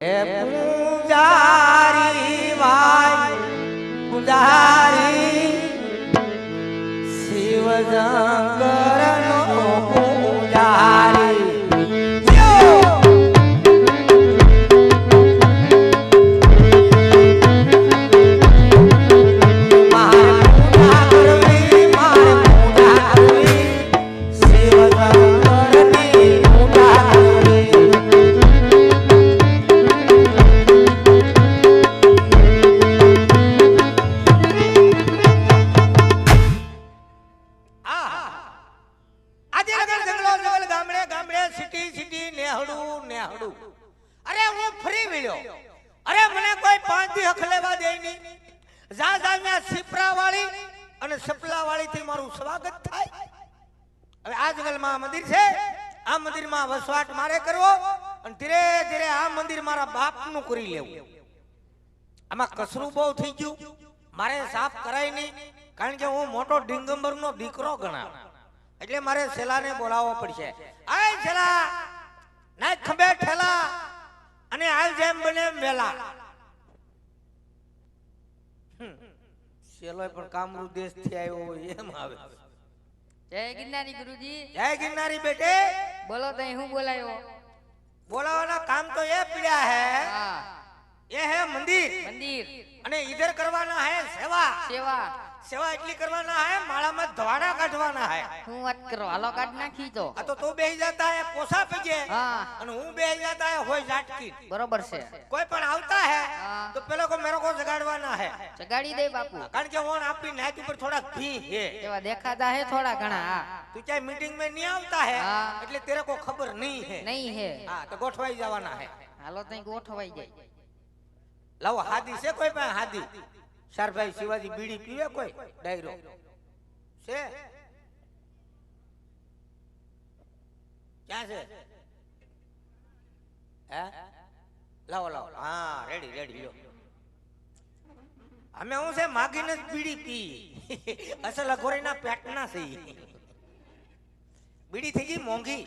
એ હવે આ જંગલમાં મંદિર છે. આ મંદિરમાં વસવાટ મારે કરવો અને ધીરે ધીરે આ મંદિર મારા બાપનું કરી લેવું. આમાં કસરું બહુ થઈ ગયું. મારે સાફ કરાય નહીં, કારણ કે હું મોટો ડિંગંબરનો દીકરો ગણાવ. એટલે મારે સેલાને બોલાવવો પડશે. આય સેલા ના ખંભે ઠેલા, અને હાલ જેમ બને મેલા સેલો પણ કામરૂ દેશથી આવ્યો એમ આવે. જય ગિરનારી ગુરુજી. જય ગિરનારી બેટે. બોલો તઈ હું બોલાયો? બોલાવાના કામ તો એ પીડ્યા હે. એ હે મંદિર. મંદિર. અને ઈધર કરવાના હે સેવા. સેવા. સેવા એટલી કરવાના હે માળામાં ધવાડા કાઢવાના હે. હું વાત કરો હાલો કાઢ નાખી તો. આ તો તું બેહી જતા હે પોસા પીજે. હા. અને હું બેહી જતા હે હોય ઝાટકી. બરોબર છે. કોઈ પણ આવતા હે હા. तो पहले को मेरे को जगाड़वाना है। जगाड़ी दे बापू। कारण के वोन आपकी नाती पर थोड़ा घी है। केवा देखा जा है थोड़ा घना तू चाहे मीटिंग में नहीं आता है हाँ। એટલે तेरे को खबर नहीं है। नहीं है। हाँ तो गोठवाई जावाना है। हालो तई गोठवाई जाई लाओ हादी से कोई पे हादी। सर भाई शिवाजी बीड़ी पीवे कोई? डायरो। से? क्या से? हाँ? लाओ लाओ। हाँ रेडी रेडी लो, लो, लो। અમે હું છે માગીને જ બીડી પી. અસલ અઘોરીના પેટના છે. બીડી થઈ ગઈ મોંઘી.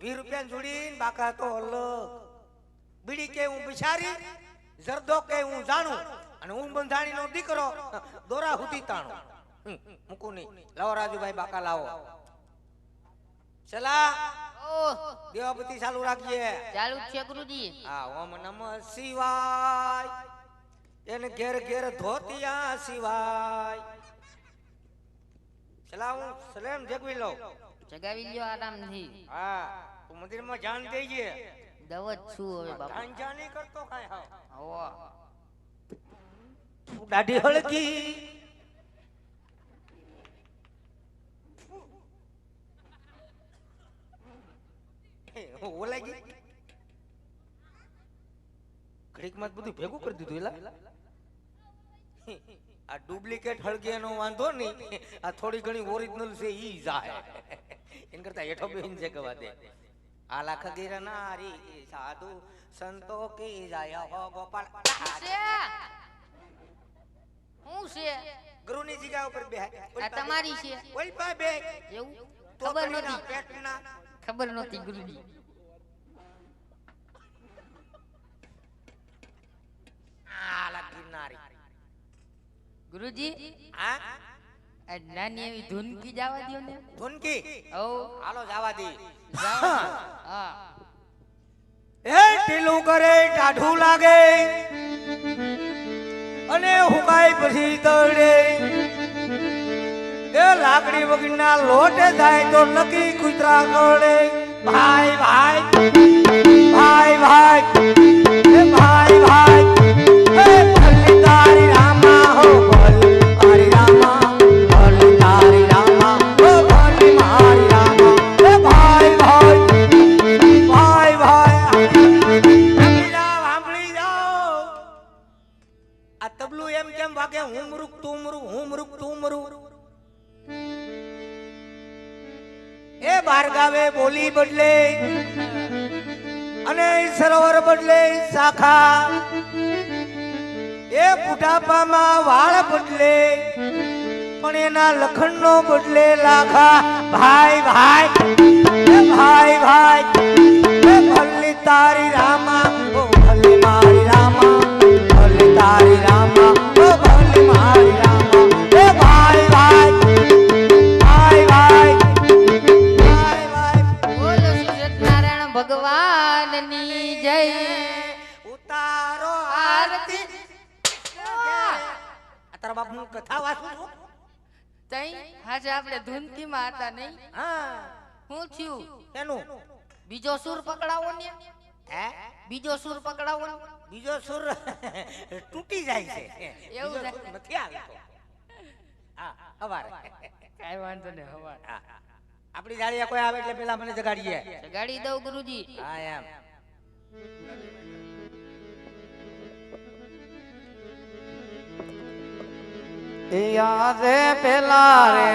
વીસ રૂપિયા જોડીને બાકા તો અલગ. બીડી કે હું બિચારી જરદો કે હું જાણું. અને હું બંધાણીનો દીકરો દોરા હુતી તાણું. મૂકું નહીં. લાવો રાજુભાઈ બાકા લાવો. ચલા. દેવાપતિ ચાલુ રાખીએ ચાલુ છે ગુરુજી. આ ઓમ નમ શિવાય. એને ઘેર ઘેર ધોતિયા સિવાય. ચલા હું સલેમ જગવી લઉં. જગાવી લ્યો આરામથી. હા તું મંદિરમાં જાન દેજે દવ દવત છું હવે બાપા. જાન જાન કરતો કાય હા ઓ તું દાઢી હળકી ઓલાઈ ગઈ. ઘડીકમાં જ બધું ભેગું કરી દીધું એલા. આ ડુપ્લિકેટ હળગે વાંધો નહીં. આ થોડી ઘણી ઓરિજિનલ છે ઈ જાય. એન કરતા હેઠો બેહીન છે કવા દે. આ લાખ ગિરનારી સાધુ સંતો કી જાય. હો ગોપાલ. છે? હું છે? ગુરુની જગ્યા ઉપર બે આ તમારી છે. ઓય પા બે એવું ખબર નહોતી. પેટના ખબર નહોતી ગુરુજી. આલા ગિરનારી ગુરુજી આ નાની એવી ધૂનકી જવા દો ને. ધૂનકી? ઓ હાલો જવા દી. હા. એ ટીલું કરે ટાઢું લાગે. અને હુકાય પછી તળે એ લાકડી વગરના લોટે જાય તો નકી કૂતરા કરડે. ભાઈ ભાઈ. ભાઈ ભાઈ. ભાઈ ભાઈ. શાખા. એ બુઢાપામાં વાળ બદલે, પણ એના લખણ નો બદલે લાખા, ભાઈ ભાઈ ભાઈ ભાઈ ભલ્લી તારી રામા ભલ્લી મારી રામા, ભલ્લી તારી કથા વાંચું છું તઈ આજે આપણે ધૂનકીમાં હતા નહીં? હા. શું થયું? એનું બીજો સુર પકડાવો ને. હે? બીજો સુર પકડાવો ને. બીજો સુર તૂટી જાય છે. એવું નથી આવતો. હા અવારે કાંઈ વાંધો નહીં હવા હા. આપણી જાળીએ કોઈ આવે એટલે પેલા મને જગાડીએ. ગાડી દઉં ગુરુજી. હા એમ. યારે પેલા રે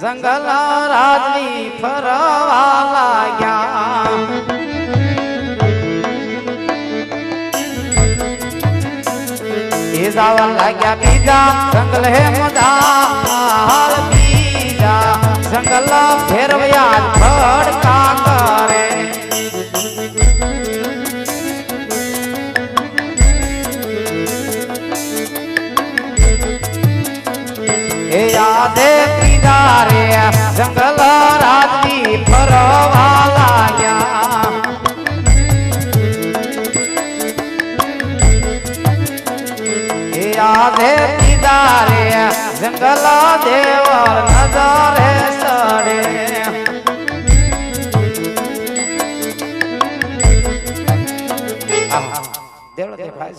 જંગલ રાજવી ફરવા લાગ્યા. એ જાવા લાગ્યા બીજા, જંગલ હે મદાર બીજા. જંગલ ફેરવ્યા ખડકા એ યાદે પીડા રે જંગલ રાતી ફરવા લાગ્યા. એ યાદે પીડા રે જંગલ દેવર નજરે સડે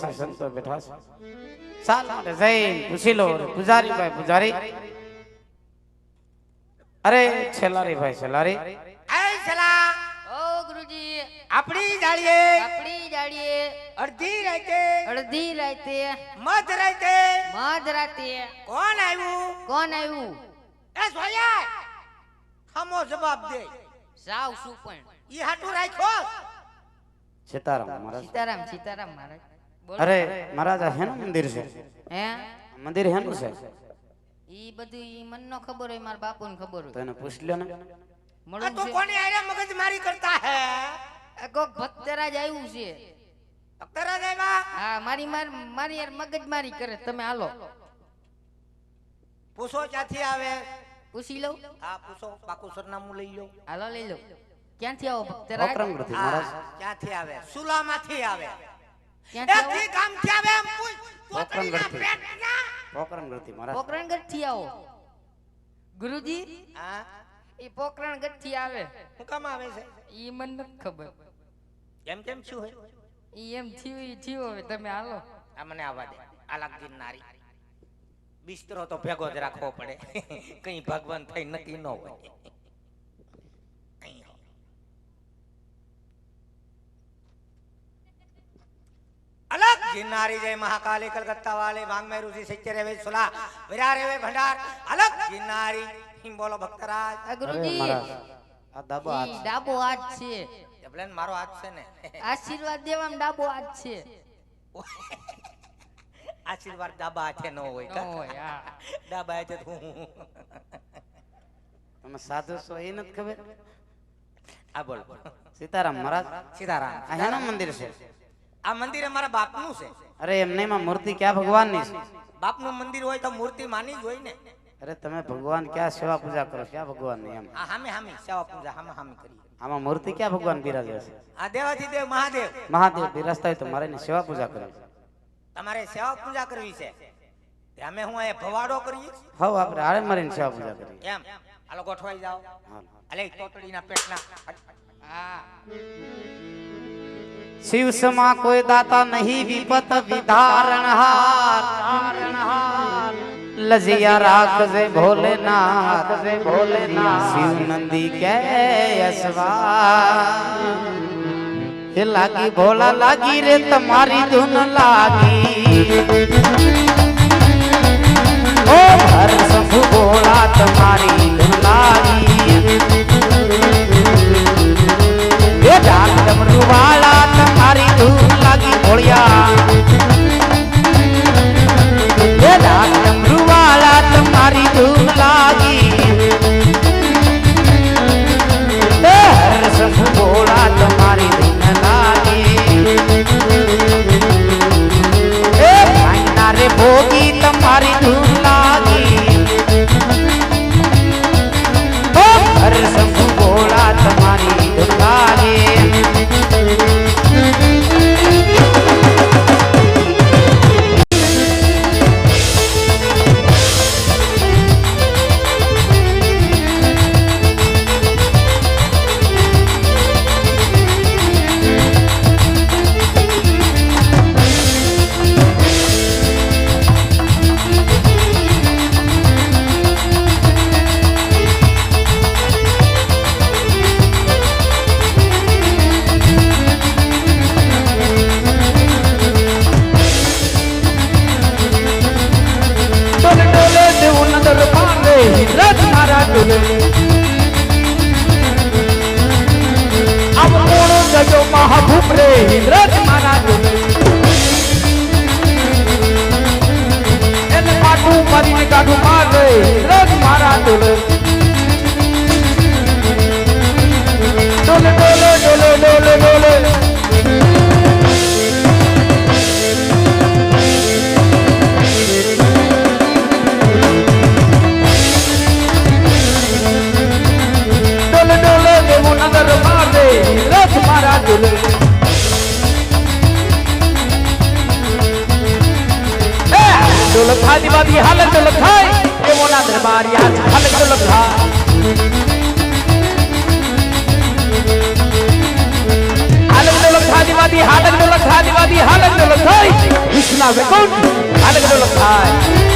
છે, સંતો બેઠા છે. સાલ જૈન પૂછી લો, પૂજારી ભાઈ પૂજારી. અરે છેલારી ભાઈ છેલારી. આય છેલા. ઓ ગુરુજી. આપણી જાળીએ. આપણી જાડીએ અડધી રાતે. અડધી રાતે. મધ રાતે. મધ રાતે. કોણ આવ્યું? કોણ આવ્યું? એ સોયા. ખમો જવાબ દે. સાવ શું પણ ઈ હાટું રાખો સીતારામ મહારાજ. સીતારામ સીતારામ મહારાજ. અરે મહારાજ આ હેનું મંદિર છે? હે? મંદિર હેનું છે? ઈ બધું ઈ મન નો ખબર હોય મારા બાપુ ને ખબર હોય. તને પૂછ લ્યો ને. આ મળું તો કોને આરે મગજ મારી કરતા હે? કોક ભક્તરાજ આવ્યું છે. ભક્તરાજ આવ્યા હા મારી માર મારી યાર મગજ મારી કરે. તમે હાલો. પૂછો ક્યાંથી આવે? પૂછી લઉં? હા પૂછો. પાકું સરનામું લઈ લો. હાલો લઈ લો. ક્યાંથી આવો ભક્તરાજ? ક્યાંથી આવે? સુલામાંથી આવે. આવે એમ પૂછ. પોતરીના પોકરણગઢથી. પેટના. પોકરણગઢથી આવો મહારાજ પોકરણગઢથી આવો. ગુરુજી હા? એ પોકરણગઢથી આવે. હું કામ આવે છે? ઈ મને નથી ખબર. એમ કેમ શું ઈ એમ થયું ઈ થયું. હવે તમે હાલો. આ મને આવા દે. આલાક નારી. બિસ્તરો તો ભેગો જ રાખવો પડે. કઈ ભગવાન થઈ નક્કી ન હોય અહીં આવો. અલગ जय જય મહાકાલી वाले વાલે में મેં सिक्के સચ્ચે सुला विरा વિરા भंडार अलग અલગ हिम बोलो બોલો गुरुजी। આ દાબો હાથ. ડાબો હાથ છે જબલેન મારો હાથ છે ને આશીર્વાદ દેવામાં ડાબો હાથ છે આશીર્વાદ ડાબા હાથે ન હોય ન કા? ડાબા હાથે તો હું તમે સાધુ છો એ નથી ખબર આ બોલ સીતારામ મહારાજ સીતારામ આ મંદિર છે આ મંદિર અમારા બાપનું છે. અરે એમને માં મૂર્તિ ક્યાં ભગવાનની છે? બાપનું મંદિર હોય તો મૂર્તિ માની જ હોય ને. અરે તમે ભગવાન ક્યાં સેવા પૂજા કરો? ક્યાં ભગવાનની એમ? આ હામે હામી સેવા પૂજા હામે હામે કરીએ. આમાં મૂર્તિ ક્યાં ભગવાન બિરાજે છે? આ દેવાથી દેવ મહાદેવ. મહાદેવ બિરાજતા હોય તો મારે એની સેવા પૂજા કરવી તમારે સેવા પૂજા કરવી છે. અમે હું અહીંયા ભવાડો કરીએ હવ આપણે હારે મારીને સેવા પૂજા કરીએ. એમ. હાલો ગોઠવાઈ જાઓ. હાલે. તોતડીના પેટના. હા. શિવ સમા કોઈ દાતા નહીં, વિપત વિધારણહાર લજિયા રાખજે ભોલેનાથ જય ભોલેનાથ શિવ નંદી કે યશવા એ લાગી, ભોલા લાગી રે તમારી ધૂન લાગી. ઓ હર શંભુ ભોળા, તમારી ધૂન લાગી. ડાક ડમરૂ વાળા તમારી ધૂન લાગી ભોળિયા લખાની બાદી હાલ તો લખાય એમોના દરબારી આજ હાલ તો લખાય હાલ તો લખાની બાદી હાલ તો લખાની બાદી હાલ તો લખાય વિષ્ણા વેકુંઠ હાલ તો લખાય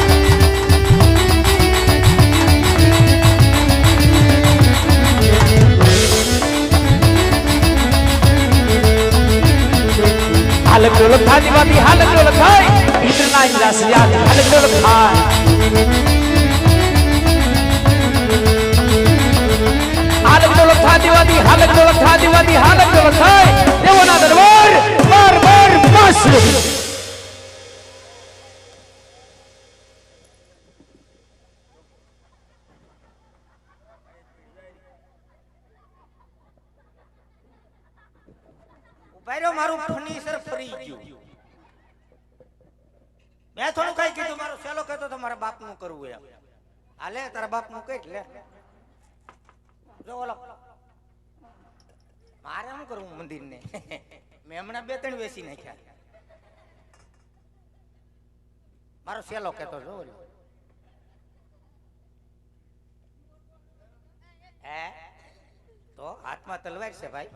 હાલક ડોલક થાની વાતી હાલક ડોલક થાય Hitler in das Jahr, alle Glück હાલક ડોલક થા દિવાદી હાલક ડોલક થા દિવાદી હાલક ડોલક થાય દેવોના દરબાર બાર બાર બસ ભાઈરો મારું ફર્નિચર ફરી ગયું. મેં થોડું કઈ કીધું, મારો સેલો કહેતો તો મારા બાપનું કરવું એમ. હાલે તારા બાપનું કઈ લે. જો, ઓલો. મારે શું કરવું મંદિરને? મેં હમણાં બે ત્રણ વેસી નાખ્યા. મારો સેલો કહેતો જો, ઓલો. હે? તો હાથમાં તલવાર છે, ભાઈ.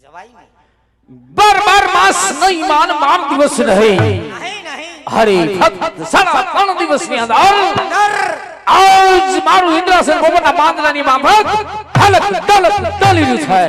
જવાય નહીં. બાર બાર માસ નહીં માન મામ દિવસ નહીં. હરે ભક્ત સાડા ત્રણ દિવસની અંદર આજ મારું ઇન્દ્રાસન ભવનના માંદલાની માફક હલક તલી રહ્યું છે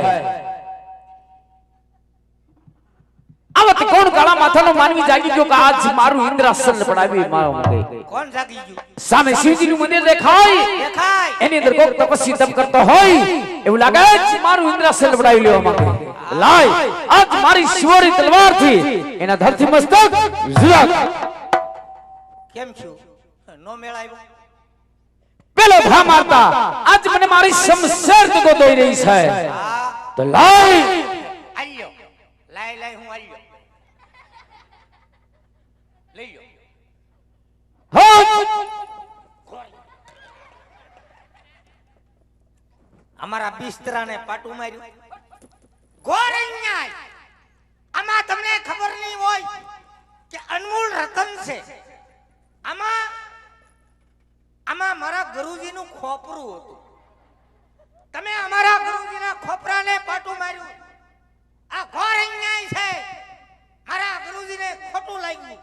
આવત કોણ કાળા માથાનો માનવી જાગી ગયો કે આજ મારું ઇન્દ્રાસન પડાવી મારો માટે કોણ જાગી ગયો? સામે શિવજીનું મંદિર દેખાય. દેખાય. એની અંદર કોક તપસ્વી તપ કરતો હોય. એવું લાગે છે મારું ઇન્દ્રાસન પડાવી લેવા માંગે. લાય. આજ મારી શિવરી તલવારથી એના ધરતી મસ્તક જુદા કેમ છો? નો મેળ આવ્યો? પેલો ભા મારતા. આજ મને મારી શમશેર તકો દોઈ રહી છે. તો લાય. આલ્યો. લાય લાય હું આલ્યો. લઈ લો. હો. અમારા બિસ્તરાને પાટું માર્યું. ઘોર અન્યાય આમાં તમને ખબર નહીં હોય કે અનમોલ રતન છે. આમાં આમાં મારા ગુરુજીનું ખોપરું હતું. તમે અમારા ગુરુજીના ખોપરાને પાટું માર્યું. આ ઘોર અન્યાય છે. મારા ગુરુજીને ખોટું લાગ્યું.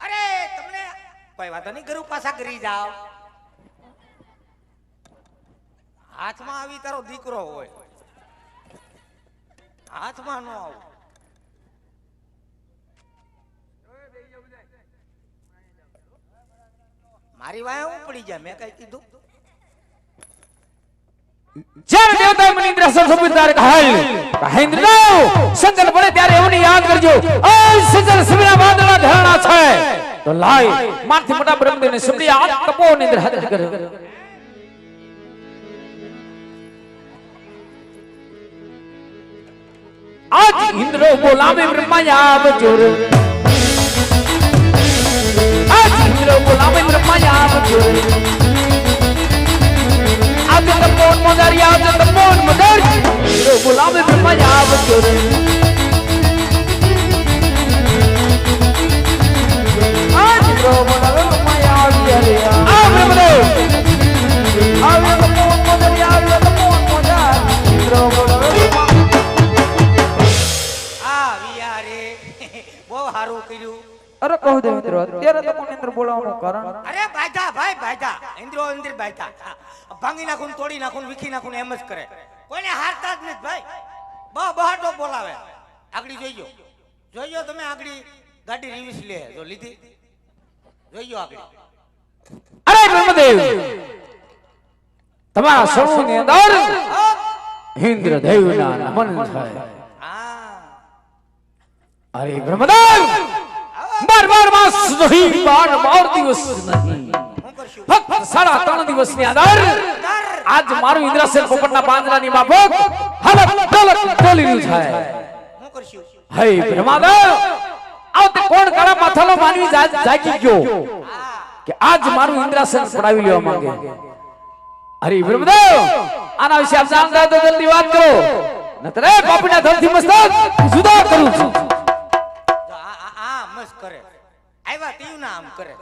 અરે, તમને કોઈ વાતો નહીં ગુરુ પાછા કરી જાઓ. હાથમાં આવી તારો દીકરો હોય. હાથમાં નો આવું. મારી વાય ઉપડી જાય, મેં કઈ કીધું. પડે ત્યારે એવું યાદ કરજો. ઓ સજર સમીના વાદળા ધરણા છે. તો લાય, મારથી મોટા બ્રહ્મદેવને સબડી આ તપો ની અંદર હાજર કરે. આજ ઇન્દ્ર બોલાવે બ્રહ્મા આવજો રે આજ ઇન્દ્ર બોલાવે બ્રહ્મા આવજો રે આજે તપોન મદારી આજે તપોન મદારી ઇન્દ્ર બોલાવે બ્રહ્મા આવજો અરે કહું દે મિત્રો અત્યારે તો કોની અંદર બોલાવવાનું કારણ? અરે બાજા ભાઈ બાજા. ઇન્દ્રો ઇન્દ્ર બાજા. ભાંગી નાખું તોડી નાખું વિખી નાખું એમ જ કરે. કોઈને હારતા જ નથી ભાઈ. બહુ બહાટો બોલાવે. આગળી જોઈજો જોઈજો તમે આગળી. ગાડી રિવિસ લે. જો લીધી. જોઈજો આગળી. અરે બ્રહ્મદેવ! તમારા સૌની અંદર ઇન્દ્ર દેવના નમન થાય. અરે બ્રહ્મદેવ! નહીં, બાર બાર દિવસ નહીં. ફક્ત સાડા ત્રણ દિવસની અંદર આજ મારું ઇન્દ્રસેન પોપટના પાંજરાની માફક હલક ડોલક ટોલી રહ્યું છે હું બ્રહ્માદેવ આવતે કોણ કાળા માથાનો માનવી જાગી ગયો? કે આજ મારું ઇન્દ્રાસન પડાવી લેવા માંગે. હરી બ્રહ્મદેવ, આના વિશે આપ જાણતા તો જલ્દી વાત કરો. નતરે બાપના ધનથી મસ્તક જુદા કરું છું. આ- આ મસ્ત કરે. આવ્યા તીવ ના આમ કરે.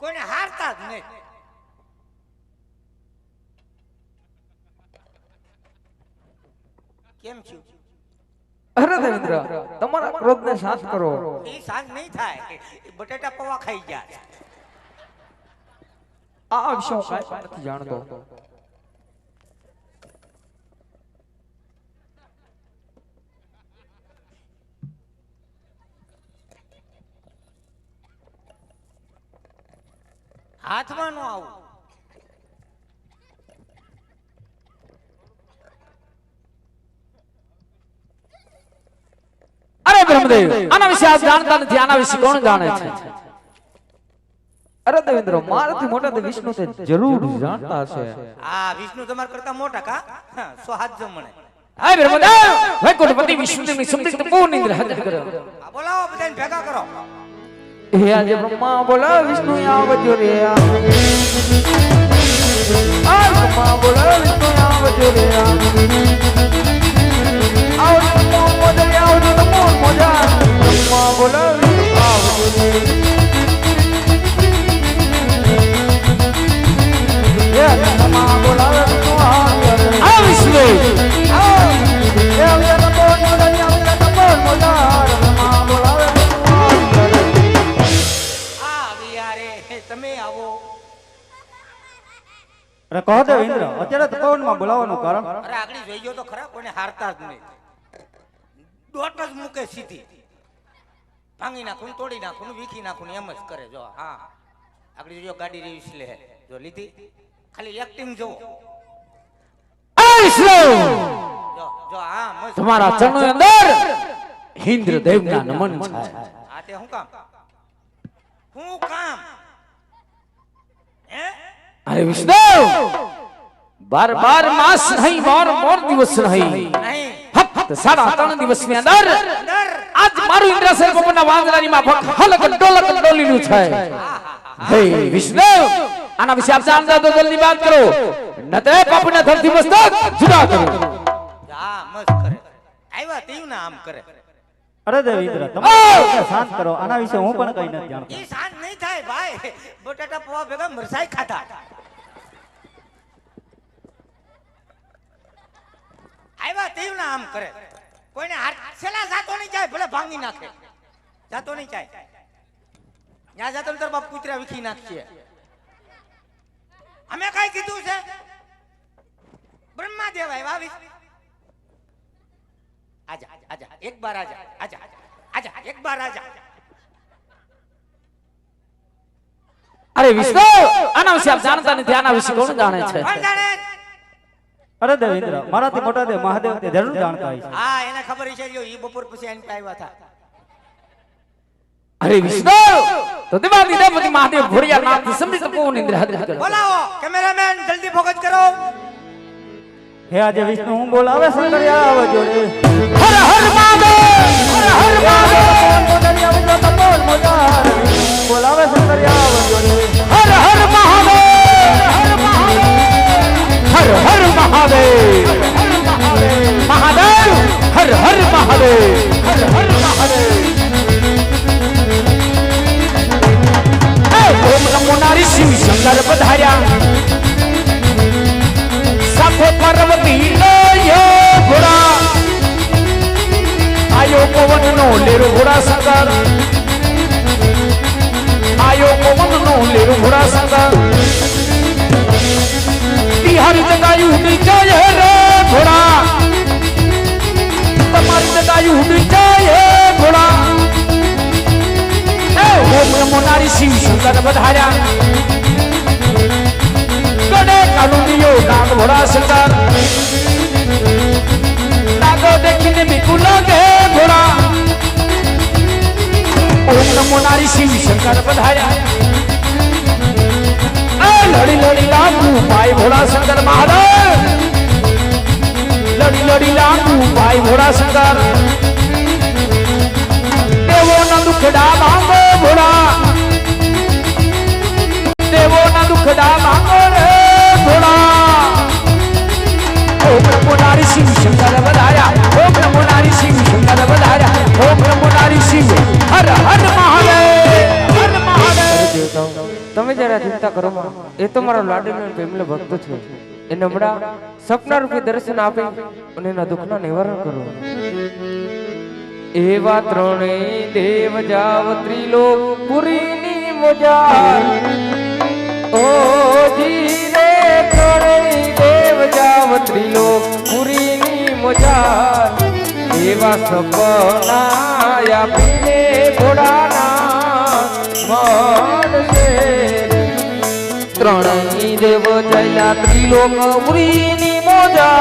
કોઈને હારતા જ નહીં. કેમ છું અરે દેવેન્દ્ર તમારા ક્રોધને શાંત કરો. એ શાંત નહીં થાય. બટેટા પૌવા ખાઈ ગયા. આ વિશે હું કાંઈ નથી જાણતો. હાથમાં નો આવું. અરે બ્રહ્મદેવ આના વિશે આપ જાણતા નથી આના વિશે કોણ જાણે છે? અરે દેવેન્દ્ર મારાથી મોટા તો વિષ્ણુ તે જરૂર જાણતા છે આ વિષ્ણુ તમારા કરતા મોટા કા? સો હાથ જમણે. હે બ્રહ્મદેવ વૈકુંઠપતિ વિષ્ણુદેવની સમૃદ્ધ પૂર્ણ ઇન્દ્ર હાજર કરો. બોલાવો બધાને ભેગા કરો. હે આજે બ્રહ્મા બોલા, વિષ્ણુ આવજો રે આ. બ્રહ્મા બોલા, વિષ્ણુ આવજો રે આવજો તો આવજો મોજા કહો ઇન્દ્ર અત્યારે તપોવનમાં બોલાવવાનું કારણ? અરે આગળ જોઈ ગયો તો ખરા કોને હારતા જ નહીં. દોટ જ મૂકે સીધી. ભાંગી નાખું તોડી નાખું વીખી નાખું એમ જ કરે. જો હા. આગળ જો ગાડી રીસ લે જો લીધી. ખાલી એક્ટિંગ જો જો હા તમારા ચરણો અંદર ઇન્દ્ર દેવના નમન છે આ તે શું કામ? શું કામ? હે? અરે વિષ્ણુ! બાર બાર માસ નહીં બાર બાર દિવસ નહીં. નહીં ફક્ત સાડા ત્રણ દિવસની અંદર અંદર આજ મારું ઇન્દ્રસેન પોપટના વાંદરાની માફક હલક ડોલક ડોલીનું છે હે વિષ્ણુ આના વિશે આપ જાણતા તો જલ્દી વાત કરો. નતે પાપના ધરતી મસ્તક જુદા કરો. હા મસ્ત કરે. આવ્યા તીવ ના આમ કરે. અરે દેવ ઇન્દ્ર તમે શાંત કરો. આના વિશે હું પણ કઈ નથી જાણતો. એ શાંત નહીં થાય ભાઈ. બટાટા પોવા ભેગા મરસાઈ ખાધા આવ્યા તેવ ના આમ કરે. કોઈને છેલ્લા જાતો નહીં જાય ભલે ભાંગી નાખે. જાતો નહીં જાય. ત્યાં જાતો તાર બાપ કૂતરા વીખી નાખીએ અમે કઈ કીધું છે? બ્રહ્મા દેવ આવ્યા આવી. આજા આજા એક બાર આજા આજા આજા એક બાર આજા. અરે વિષ્ણુ આના વિશે આપ જાણતા નથી આના વિશે કોણ જાણે છે? કોણ જાણે? અરે દેવેન્દ્ર મારાથી મોટા દેવ મહાદેવ તે જરૂર જાણતા હોય હા એને ખબર છે જો ઈ બપોર પછી એની આવ્યા હતા અરે વિષ્ણુ! તો દેવાદી પછી મહાદેવ ભોળિયા નાથ સમૃદ્ધ પૂર્ણ ઇન્દ્ર હાજર કરો બોલાવો કેમેરામેન જલ્દી ફોકસ કરો. હે આજે વિષ્ણુ હું બોલાવે શંકરિયા આવજો રે હર હર મહાદેવ! હર હર મહાદેવ બોલાવે શંકરિયા આવજો રે હર હર મહાદેવ! હર હર મહાદેવ મહાદેવ હર હર મહાદેવ હર હર મહાદેવ ઓમ નમો નારી શિવ શંકર પધાર્યા સાથે પાર્વતી ઘોડા આયો પવન નો લેરો ઘોડા શંકર આયો પવન નો લેરો ઘોડા શંકર તિહારી ઉડી જાય રે ઘોડા. તમારી જગાયું જાય ઘોડા. ઓમ નમો નારી શિવ શંકર વધાર્યા. ગડે કાનુડીયો નાગ ઘોડા શંકર. નાગો દેખીને બીકુ લાગે ઘોડા. ઓમ નમો નારી શિવ શંકર એ લડી લડી લાગુ ભાઈ ભોળા શંકર મહારાજ. લડી લડી લાગુ ભાઈ ભોળા શંકર દેવોના દુખડા માંગો ભોળા એ તો મારો લાડીનો અને ભક્ત છે. એને હમણાં સપના રૂપે દર્શન આપી અને એના દુઃખના નિવારણ કરો. એવા ત્રણેય દેવ જાવ ત્રિલોક પુરીની મજા ઓ ધીરે ત્રણેય દેવ જાવ ત્રિલોક પુરીની મજા એવા સપના આપીને ઘોડાના મળશે ત્રણેય દેવ જયલા ત્રિલોક ઉરીની મોજા.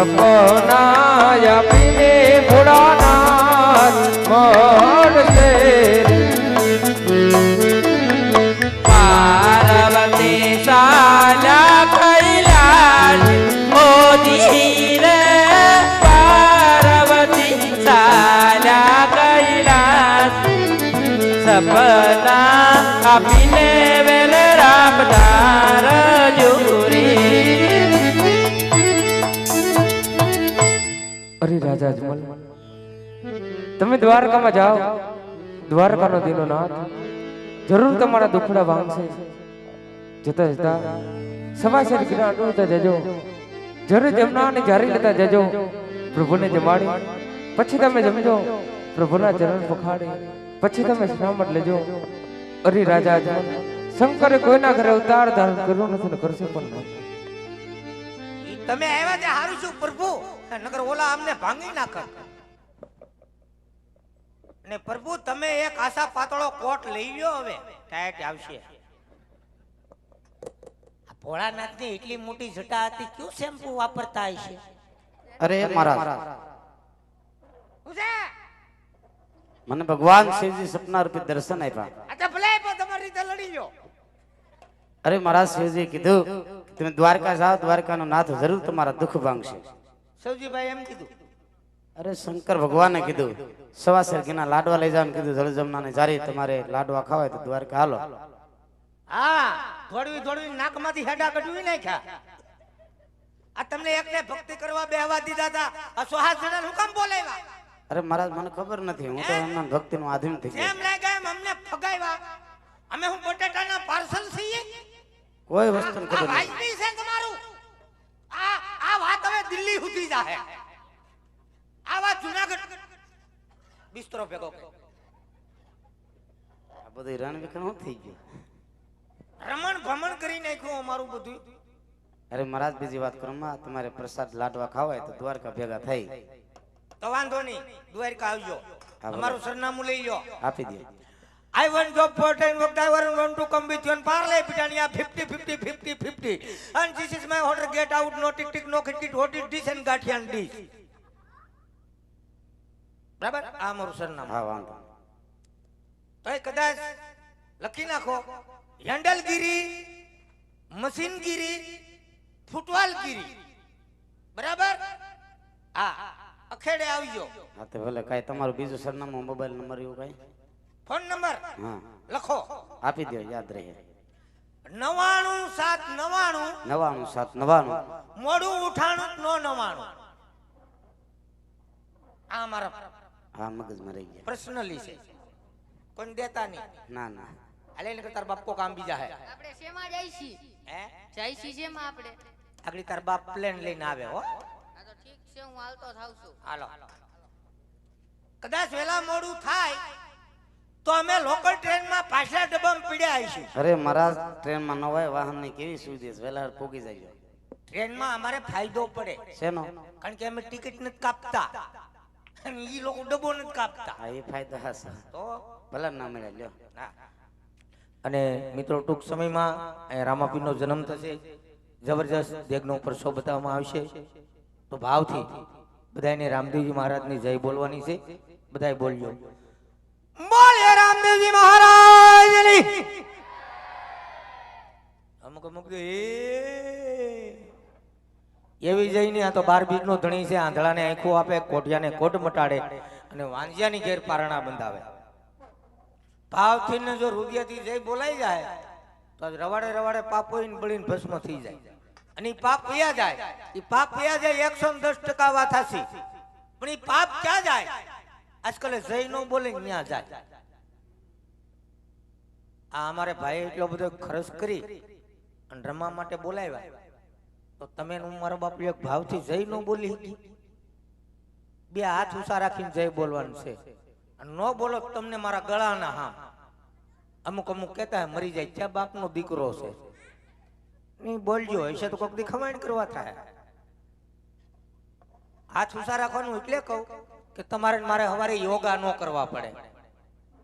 એવા સપના આપીને ભોળાનાથ મળશે પાર્વતી સાલા કૈલાસ ઓ જીરે પાર્વતી સાલા કૈલાસ સપના આપીને વેલ રામદાર જોરી રાજા અજમલ તમે દ્વારકામાં જાઓ. દ્વારકાનો દિનો નાથ. જરૂર તમારા દુખડા ભાંગશે જતા જતા સમાચાર ગિરા અનુભવતા જજો. જરૂર જમના અને જારી લેતા જજો. પ્રભુને જમાડી. પછી તમે જમજો. પ્રભુના ચરણ પખાડી. પછી તમે શ્રામણ લેજો. અરે રાજા અજમલ, શંકરે કોઈના ઘરે અવતાર ધારણ કર્યો નથી કરશે પણ તમે આવ્યા તે હારું છું, પ્રભુ. નગર ઓલા અમને ભાંગી નાખ. ને પ્રભુ તમે એક આશા પાતળો કોટ લઈ ગયો હવે. ટાયટ આવશે. આ ભોળાનાથની એટલી મોટી જટા હતી કયું શેમ્પુ વાપરતા હશે અરે મહારાજ મને ભગવાન શિવજી સપના રૂપે દર્શન આપ્યા. અચ્છા ભલે પણ તમારી રીતે લડી લ્યો. અરે મહારાજ શિવજી કીધું તમે દ્વારકા જાઓ દ્વારકાનો નાથ જરૂર તમારા દુઃખ ભાંગશે. સૌજીભાઈ એમ કીધું અરે શંકર ભગવાને કીધું સવાસર ઘીના લાડવા લઈ જવાનું કીધું જળ જમનાને જારી તમારે લાડવા ખાવાય તો દ્વારકા હાલો. હા થોડવી થોડવી નાકમાંથી હેડા કઢવી નાખ્યા. આ તમને એકને ભક્તિ કરવા બેહવા દીધા હતા. આ સોહા જણા હું કામ બોલાવ્યા? અરે મહારાજ મને ખબર નથી હું તો એમના ભક્તિનો આધીન થઈ ગયો. એમ લાગ્યા એમ અમને ફગાવ્યા. અમે હું બટેટાના પાર્સલ છીએ? કોઈ વસ્તુ ખબર વાજબી છે તમારું? આ આ વાત હવે દિલ્હી સુધી જાહે. આ વાત જુનાગઢ. બિસ્તરો ભેગો આ બધું રણ વિખણ થઈ ગયું રમણ ભમણ કરી નાખ્યું અમારું બધું. અરે મહારાજ બીજી વાત કરો માં તમારે પ્રસાદ લાડવા ખાવાય તો દ્વારકા ભેગા થઈ. તો વાંધો નહીં દ્વારકા આવજો. અમારું સરનામું લઈ લો આપી દો. I want job for 10 work driver and want to come with you and parlay Britannia 50 50 50 50 and this is my order get out no tick tick no tick what is this and and this બરાબર આ મારું સરનામું હા વાંધો તો કદાચ લખી નાખો હેન્ડલગીરી મશીનગીરી ફૂટવાલગીરી બરાબર હા અખેડે આવજો હા તો ભલે કાંઈ તમારું બીજું સરનામું મોબાઈલ નંબર એવું કાંઈ ફોન નંબર હા. લખો. આપી દો યાદ રહે. નવાણું સાત નવાણું. નવાણું સાત નવાણું. મોડું ઉઠાણું નો નવાણું. આ મારા હા મગજમાં રહી ગયા. પર્સનલી છે. કોઈ દેતા નહીં. ના ના. અલે ને તાર બાપ કો કામ બીજા હે. આપણે શેમાં જઈશી? હે? જાય છી જેમાં આપણે? આગળ તાર બાપ પ્લેન લઈને આવે હો. આ તો ઠીક છે હું હાલતો થાઉં છું. હાલો. કદાચ વેલા મોડું થાય તો અમે લોકલ ટ્રેનમાં પાછલા ડબ્બામાં પીડ્યા આવીશું. અરે મારા ટ્રેનમાં નવાય વાહનની કેવી સુવિધા છે? વહેલા પોગી જાય ટ્રેનમાં અમારે ફાયદો પડે. શેનો? કારણ કે અમે ટિકિટ નથી કાપતા. અને ઈ લોકો ડબ્બો નથી કાપતા. હા એ ફાયદો હશે તો? ભલે ના મળે લ્યો. અને મિત્રો ટૂંક સમયમાં અહીંયા રામાપીરનો જન્મ થશે. જબરજસ્ત દેગનો ઉપર શો બતાવવામાં આવશે. તો ભાવથી બધાને રામદેવજી મહારાજની જય બોલવાની છે. બધાય બોલજો બોલે રામદેવજી મહારાજની અમુક અમુક એવી જઈને આ તો બાર બીજનો ધણી છે, આંધળાને આંખો આપે કોઠિયાને કોટ મટાડે અને વાંજિયાની ઘેર પારણા બંધાવે. ભાવથી ને જો રૂપિયાથી જઈ બોલાઈ જાય, તો રવાડે રવાડે પાપ હોય ને બળીને ભસ્મ થઈ જાય. અને પાપ વયા જાય. ઈ પાપ વયા જાય, એકસો દસ ટકા વાત હશે પણ એ પાપ ક્યાં જાય? આજકાલ જય નો બોલે ત્યાં જાય. આ અમારે ભાઈ એટલો બધો ખર્ચ કરી અને રમવા માટે બોલાવ્યા. તો તમે હું મારો બાપ એક ભાવથી જય નો બોલી શકી. બે હાથ ઊંચા રાખીને જય બોલવાનું છે. અને ન બોલો તમને મારા ગળાના હા અમુક અમુક કહેતા મરી જાય. ત્યાં બાપનો દીકરો છે. નહીં બોલજો, હશે તો કોઈક દી ખમાણ કરવા થાય. હાથ ઊંચા રાખવાનું એટલે કહું કે તમારે મારે હવારે યોગા ન કરવા પડે.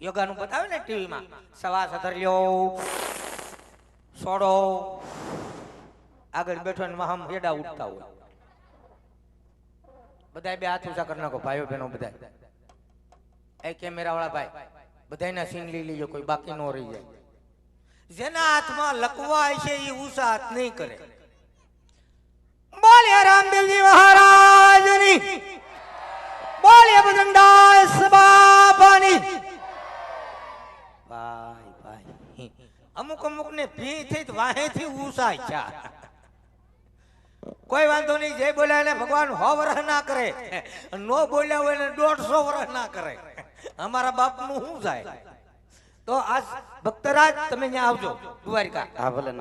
યોગાનું બતાવે ને ટીવીમાં? સવા સધર્યો સોડો. આગળ બેઠો ને મહામ હેડા ઉઠતા હોય. બધાય બે હાથ ઊંચા કરી નાખો, ભાઈઓ બહેનો બધા એ કેમેરા વાળા ભાઈ, બધાયના સીન લઈ લેજો, કોઈ બાકી ન રહી જાય. જેના હાથમાં લકવાય છે એ ઊંચા હાથ નહીં કરે. બોલે રામદેવજી મહારાજની. બોલે બજરંગદાસ બાપાની. ભાઈ ભાઈ. અમુક અમુક ને ભી થઈ વાહે થી ઉસાય છે. કોઈ વાંધો નહીં જે બોલ્યા એને ભગવાન હો વરહ ના કરે. નો બોલ્યા હોય એને દોઢસો વરહ ના કરે. અમારા બાપનું શું જાય? તો આ ભક્તરાજ તમે ત્યાં આવજો. દ્વારિકા હા ભલે